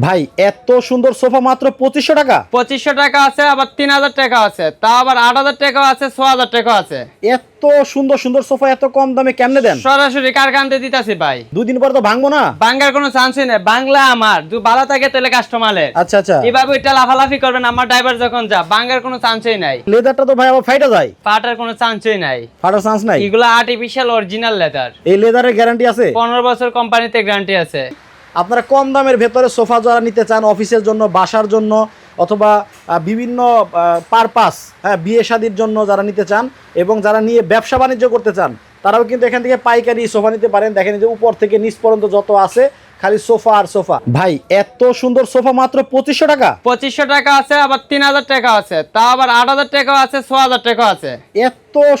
ভাই এত সুন্দর সোফা মাত্র পঁচিশশো টাকা? পঁচিশশো টাকা আছে আবার তিন হাজার টাকা আছে। তা আবার আট হাজার টাকা আছে ছ হাজার টাকা আছে। এত সুন্দর সুন্দর সোফা এত কম দামে কেমনে দেন? সরাসরি কারখানতে দিতেছি ভাই। দুদিন পর তো ভাঙবো না? বাঙ্গার কোনো চান্সই নেই। বাংলা আমার দু ভালো থাকে তাহলে কাস্টমারের আচ্ছা আচ্ছা। এভাবে ওইটা লাফালাফি করবেন আমার ড্রাইভার যখন যা বাঙ্গার কোনো চান্সই নাই। লেদারটা তো ভাই আবার ফাইটা যায়। পাটার কোনো চান্সই নাই। ফাটার চান্স নাই? এগুলো আর্টিফিশিয়াল অরিজিনাল লেদার এই লেদারের গ্যারান্টি আছে? পনেরো বছর কোম্পানিতে গ্যারান্টি আছে। আপনারা কম দামের ভেতরে সোফা যারা নিতে চান অফিসের জন্য বাসার জন্য অথবা বিভিন্ন পারপাস হ্যাঁ বিয়ে শাদির জন্য যারা নিতে চান এবং যারা নিয়ে ব্যবসা বাণিজ্য করতে চান তারাও কিন্তু এখান থেকে পাইকারি সোফা নিতে পারেন। দেখেন যে উপর থেকে নিচ পর্যন্ত যত আছে খালি সোফা আর সোফা। ভাই এত সুন্দর সোফা মাত্র পঁচিশশো টাকা? পঁচিশশো টাকা আছে আবার তিন হাজার টাকা আছে। তা আবার আট হাজার টাকা আছে ছ হাজার টাকা আছে। এত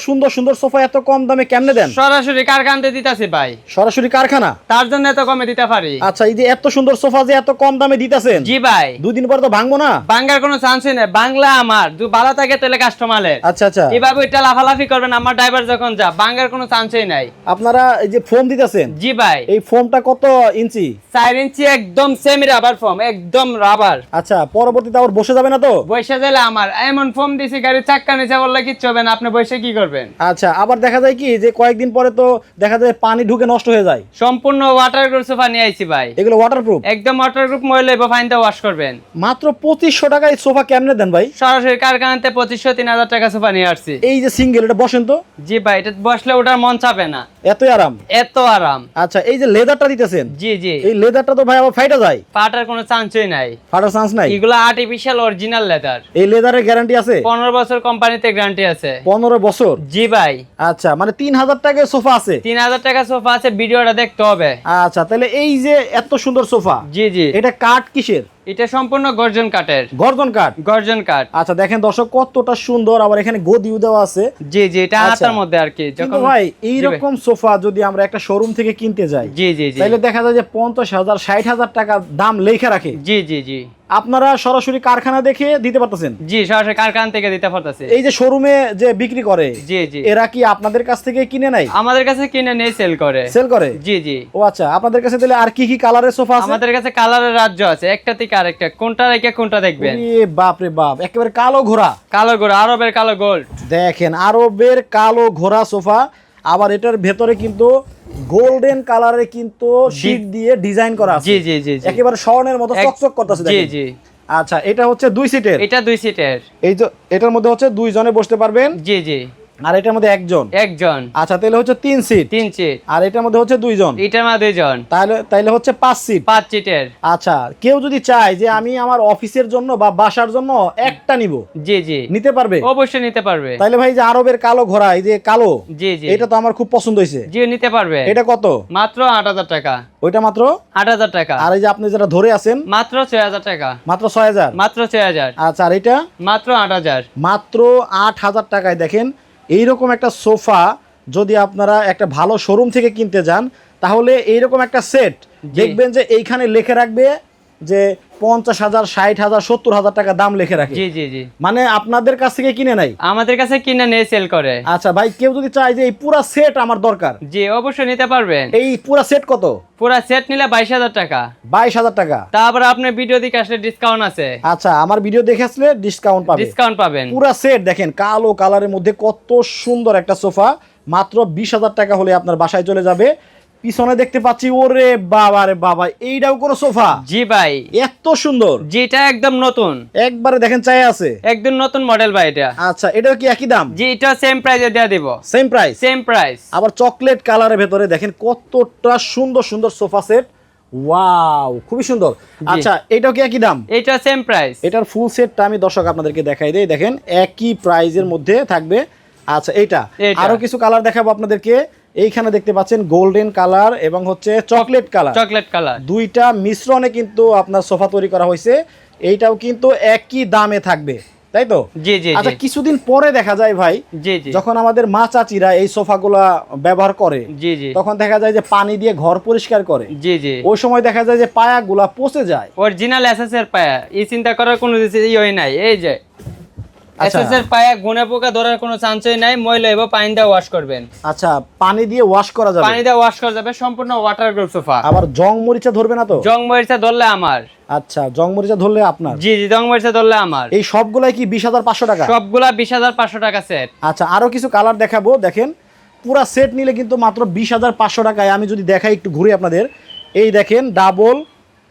সুন্দর সুন্দর সোফা এত কম দামে কেমনে দেন? সরাসরি কারখানতে দিতেছি ভাই। সরাসরি কারখানা? তার জন্য এত কমে দিতে পারি। আচ্ছা এই যে এত সুন্দর সোফা যে এত কম দামে দিতেছেন জি ভাই। দুদিন পর তো ভাঙবো না? বাঙ্গার কোনো চান্সই নেই। বাংলা আমার দু থাকে তাহলে কাস্টমারের আচ্ছা আচ্ছা। এভাবে ওইটা লাফালাফি করবেন আমার ড্রাইভার যখন যা বাঙ্গার কোনো চান্সই নাই। আপনারা এই যে ফোম দিতেছেন জি ভাই। এই ফোমটা কত ইঞ্চি? চার ইঞ্চি একদম সেমি রাবার ফর্ম একদম রাবার আচ্ছা পরবর্তীতে আবার বসে যাবে না তো? বসে দিলে আমার এমন ফর্ম দিছি গাড়ির চাক্কা নিচে বললে কিচ্ছু হবে না আপনি বসে কি করবেন? আচ্ছা আবার দেখা যায় কি যে কয়েকদিন পরে তো দেখা যায় পানি ঢুকে নষ্ট হয়ে যায়। সম্পূর্ণ ওয়াটার গ্রুপ সোফা নিয়ে আইছি ভাই। এগুলো ওয়াটারপ্রুফ একদম ওয়াটার গ্রুপ মহিলা ফাইনটা ওয়াশ করবেন। মাত্র পঁচিশশো টাকায় সোফা কেমনে দেন ভাই? সরাসরি কারখানাতে পঁচিশশো তিন হাজার টাকা সোফা নিয়ে আসছি। এই যে সিঙ্গেল এটা বসেন তো। জি ভাই এটা বসলে ওটার মন চাপে না। এতই আরাম? এত আরাম। আচ্ছা এই যে লেদারটা দিতেছেন জি জি। এই লেদারটা তো ভাই আবার ফাইটা যায়? পাটার কোনো চান্সই নাই। ফাটার চান্স নাই? এগুলো আর্টিফিশিয়াল অরিজিনাল লেদার এই লেদারের গ্যারান্টি আছে? পনেরো বছর কোম্পানিতে গ্যারান্টি আছে। পনেরো বছর জি ভাই। আচ্ছা মানে তিন হাজার টাকায় সোফা আছে? তিন হাজার টাকা সোফা আছে ভিডিওটা দেখতে হবে। আচ্ছা তাহলে এই যে এত সুন্দর সোফা জি জি। এটা কাঠ কিসের? এটা সম্পূর্ণ গর্জন কাঠের। গর্জন কাঠ? গর্জন কাঠ। আচ্ছা দেখেন দর্শক কতটা সুন্দর আবার এখানে গদিও দেওয়া আছে। জি জি এটা আচ্ছা। হাতার মধ্যে আর কি যখন ভাই জি এইরকম সোফা যদি আমরা একটা শোরুম থেকে কিনতে যাই জি জি জি। তাহলে দেখা যায় যে পঞ্চাশ হাজার ষাট হাজার টাকা দাম লেখা রাখে। জি জি জি। আপনারা সরাসরি কারখানা দেখে দিতে পারতেছেন? জি সরাসরি কারখানা থেকে দিতে পারতেছে। এই যে শোরুমে যে বিক্রি করে জি জি। এরা কি আপনাদের কাছ থেকে কিনে নাই আমাদের কাছে কিনে নিয়ে সেল করে। সেল করে? জি জি। ও আচ্ছা আপনাদের কাছে তাহলে আর কি কি কালারের সোফা আছে? আমাদের কাছে কালারের রাজ্য আছে একটা থেকে আরেকটা। কোনটা রেখে কোনটা দেখবেন? বাপ রে বাপ একেবারে কালো ঘোড়া। কালো ঘোড়া আরবের কালো গোল্ড দেখেন আরবের কালো ঘোড়া সোফা আবার এটার ভেতরে কিন্তু গোল্ডেন কালারে কিন্তু শীট দিয়ে ডিজাইন করা আছে। জি জি জি একেবারে স্বর্ণের মতো চকচক করতেছে জি জি। আচ্ছা এটা হচ্ছে দুই সিটের এটা দুই সিটের এই যে এটার মধ্যে হচ্ছে দুইজনে বসতে পারবেন। জি জি। আর এটার মধ্যে একজন? একজন। আচ্ছা তাহলে হচ্ছে তিন সিট তিন সিট আর এটার মধ্যে হচ্ছে দুইজন? এটার মা দুইজন। তাহলে তাইলে হচ্ছে পাঁচ সিট পাঁচ সিটের আচ্ছা কেউ যদি চায় যে আমি আমার অফিসের জন্য বা বাসার জন্য একটা নিব জি জি। নিতে পারবে? অবশ্যই নিতে পারবে। তাইলে ভাই যে আরবের কালো ঘোড়া এই যে কালো জি জি। এটা তো আমার খুব পছন্দ হয়েছে। জি নিতে পারবে। এটা কত? মাত্র আট হাজার টাকা। ওইটা মাত্র? আট হাজার টাকা। আর এই যে আপনি যেটা ধরে আছেন? মাত্র ছয় হাজার টাকা। মাত্র ছয় হাজার? মাত্র ছয় হাজার। আচ্ছা আর এটা? মাত্র আট হাজার। মাত্র আট হাজার টাকায় দেখেন এইরকম একটা সোফা যদি আপনারা একটা ভালো শোরুম থেকে কিনতে যান তাহলে এইরকম একটা সেট দেখবেন যে এইখানে লেখে রাখবে যে পঞ্চাশ হাজার ষাট হাজার সত্তর হাজার টাকা দাম লিখে রাখে। জি জি জি। মানে আপনাদের কাছ থেকে কিনে নাই? আমাদের কাছে কিনে নিয়ে সেল করে। আচ্ছা ভাই কেউ যদি চায় যে এই পুরা সেট আমার দরকার জি অবশ্যই নিতে পারবেন। এই পুরা সেট কত? পুরা সেট নিলে বাইশ হাজার টাকা। বাইশ হাজার টাকা। তারপর আপনি ভিডিও দিকে আসলে ডিসকাউন্ট আছে। আচ্ছা আমার ভিডিও দেখে আসলে ডিসকাউন্ট পাবে ডিসকাউন্ট পাবেন। পুরা সেট দেখেন কালো কালারের মধ্যে কত সুন্দর একটা সোফা মাত্র বিশ হাজার টাকা হলে আপনার বাসায় চলে যাবে। পিছনে দেখতে পাচ্ছি ওরে বাবা রে বাবা এইটাও কোনো সোফা? জি ভাই। এত সুন্দর। যেটা একদম নতুন। একবারে দেখেন চাই আছে। একদম নতুন মডেল ভাই এটা। আচ্ছা এটাও কি একই দাম? জি এটা সেম প্রাইসে দেওয়া দিব। সেম প্রাইস সেম প্রাইস আবার চকলেট কালারের ভেতরে দেখেন কতটা সুন্দর সুন্দর সোফা সেট ওয়াও খুবই সুন্দর। আচ্ছা এটাও কি একই দাম? এটা সেম প্রাইস এটার ফুল সেটটা আমি দর্শক আপনাদেরকে দেখাই দেই। দেখেন একই প্রাইজের মধ্যে থাকবে। আচ্ছা এইটা। আরও কিছু কালার দেখাবো আপনাদেরকে। এইখানে দেখতে পাচ্ছেন গোল্ডেন কালার এবং হচ্ছে চকলেট কালার চকলেট কালার দুইটা মিশ্রণে কিন্তু আপনার সোফা তৈরি করা হয়েছে। এইটাও কিন্তু একই দামে থাকবে তাই তো? জি জি আচ্ছা কিছুদিন পরে দেখা যায় ভাই জি জি। যখন আমাদের মা চাচিরা এই সোফাগুলা ব্যবহার করে জি জি। তখন দেখা যায় যে পানি দিয়ে ঘর পরিষ্কার করে। জি জি। ওই সময় দেখা যায় যে পায়াগুলা পচে যায়। অরিজিনাল এসএস এর পায়া। এই চিন্তা করার কোনো ইয়ে নাই। এই যে। এসএস এর পায়ে গুনে পোকা ধরার কোনো চান্সই নাই ময়লা এবং পানি দিয়ে ওয়াশ করবেন। আচ্ছা পানি দিয়ে ওয়াশ করা যাবে? পানি দিয়ে ওয়াশ করা যাবে সম্পূর্ণ ওয়াটার গ্রুপ সোফা আবার জং মরিচা ধরবে না তো? জং মরিচা ধরলে আমার। আচ্ছা জং মরিচা ধরলে আপনার? জি জি জং মরিচা ধরলে আমার। এই সবগুলাই কি বিশ হাজার পাঁচশো টাকা? সবগুলা বিশ হাজার পাঁচশো টাকা সেট আচ্ছা আরও কিছু কালার দেখাবো দেখেন। পুরা সেট নিলে কিন্তু মাত্র বিশ হাজার পাঁচশো টাকায় আমি যদি দেখাই একটু ঘুরে আপনাদের। এই দেখেন ডাবল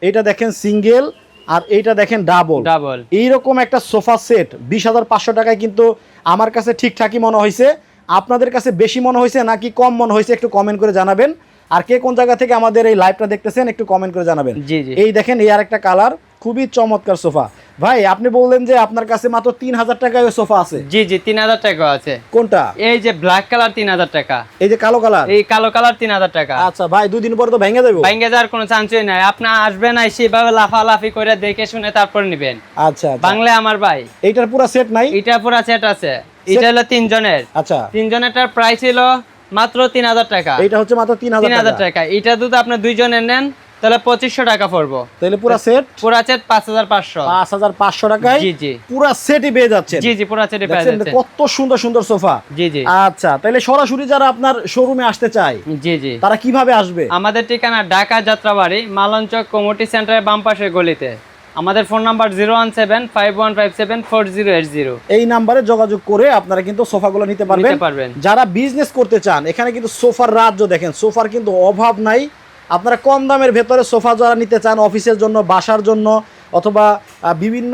এটা দেখেন সিঙ্গেল আর এইটা দেখেন ডাবল ডাবল এইরকম একটা সোফা সেট বিশ হাজার পাঁচশো টাকায় কিন্তু আমার কাছে ঠিকঠাকই মনে হয়েছে আপনাদের কাছে বেশি মনে হয়েছে নাকি কম মনে হয়েছে একটু কমেন্ট করে জানাবেন। আর কে কোন জায়গা থেকে আমাদের এই লাইভটা দেখতেছেন একটু কমেন্ট করে জানাবেন। জি জি। এই দেখেন এই আর একটা কালার খুবই চমৎকার সোফা। ভাই আপনি বললেন যে আপনার কাছে মাত্র তিন হাজার টাকায় সোফা আছে। জি জি তিন হাজার টাকা আছে। কোনটা? এই যে ব্ল্যাক কালার তিন হাজার টাকা। এই যে কালো কালার এই কালো কালার তিন হাজার টাকা। আচ্ছা ভাই দুই দিন পরে তো ভেঙে দেবো ভাঙ্গে যাওয়ার কোনো চান্সই নাই। আপনি আসবেন আই সেভাবে লাফালাফি করে দেখে শুনে তারপর নিবেন। আচ্ছা আচ্ছা। বাংলা আমার ভাই। এইটার পুরো সেট নাই? এটা পুরো সেট আছে। এটা হলো তিনজনের। আচ্ছা। তিনজনেরটার প্রাইস ছিল মাত্র তিন হাজার টাকা। এইটা হচ্ছে মাত্র তিন হাজার টাকা। এটা যদি আপনি দুইজনের নেন তাহলে পঁচিশশো টাকা পড়ব। তাহলে পুরো সেট পুরা সেট পাঁচ হাজার পাঁচশো। পাঁচ হাজার পাঁচশো টাকায় জি জি। পুরো সেটই পেয়ে যাচ্ছে জি জি পুরা সেটে পেয়ে যাচ্ছে কত সুন্দর সুন্দর সোফা। জি জি। আচ্ছা তাহলে সরাসরি যারা আপনার শোরুমে আসতে চায় জি জি। তারা কীভাবে আসবে? আমাদের ঠিকানা ঢাকা যাত্রাবাড়ি মালঞ্চক কমিটি সেন্টারের বাম পাশের গলিতে। আমাদের phone number zero one seven five one five seven four zero eight zero. এই নাম্বারে যোগাযোগ করে আপনারা কিন্তু সোফাগুলো নিতে পারবেন। পারবেন। যারা বিজনেস করতে চান এখানে কিন্তু সোফার রাজ্য দেখেন সোফার কিন্তু অভাব নাই। আপনারা কম দামের ভেতরে সোফা যারা নিতে চান অফিসের জন্য বাসার জন্য অথবা বিভিন্ন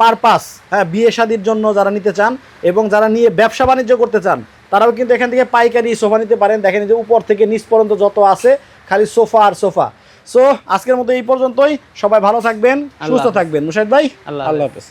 পারপাস হ্যাঁ বিয়ে শাদির জন্য যারা নিতে চান এবং যারা নিয়ে ব্যবসা বাণিজ্য করতে চান তারাও কিন্তু এখান থেকে পাইকারি সোফা নিতে পারেন। দেখেন যে উপর থেকে নিচ পর্যন্ত যত আছে খালি সোফা আর সোফা। সো আজকের মতো এই পর্যন্তই। সবাই ভালো থাকবেন সুস্থ থাকবেন। মুশাহিদ ভাই আল্লাহ। হাফেজ।